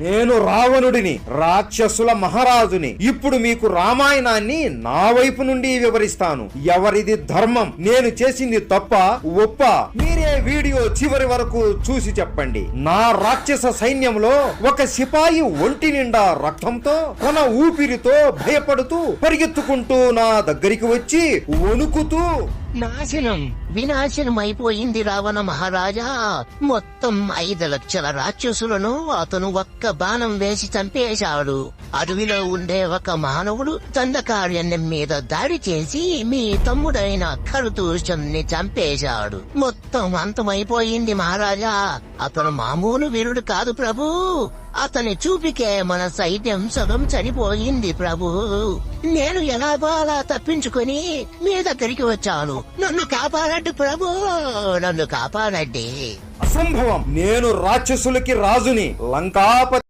నేను రావణుడిని రాక్షసుల మహారాజుని. ఇప్పుడు మీకు రామాయణాన్ని నా వైపు నుండి వివరిస్తాను. ఎవరిది ధర్మం? నేను చేసింది తప్ప ఒప్ప. మీరే వీడియో చివరి వరకు చూసి చెప్పండి. నా రాక్షస సైన్యంలో ఒక సిపాయి ఒంటి నిండా రక్తంతో తన ఊపిరితో భయపడుతూ పరిగెత్తుకుంటూ నా దగ్గరికి వచ్చి వణుకుతూ నాశనం. వినాశనం అయిపోయింది రావణ మహారాజా. మొత్తం ఐదు లక్షల రాక్షసులను అతను ఒక్క బాణం వేసి చంపేశాడు. అడవిలో ఉండే ఒక మానవుడు దండకార్యన్యం మీద దాడి చేసి మీ తమ్ముడైన ఖరదూషణ్ణి చంపేశాడు. మొత్తం అంతమైపోయింది మహారాజా. అతను మామూలు వీరుడు కాదు ప్రభు. అతని చూపికే మన సైన్యం సగం చనిపోయింది ప్రభు. నేను ఎలాగో అలా తప్పించుకుని మీ దగ్గరికి వచ్చాను? నన్ను కాపాడండి ప్రభు. నన్ను కాపాడండి. అసంభవం. నేను రాక్షసులకి రాజుని. లంకాపతి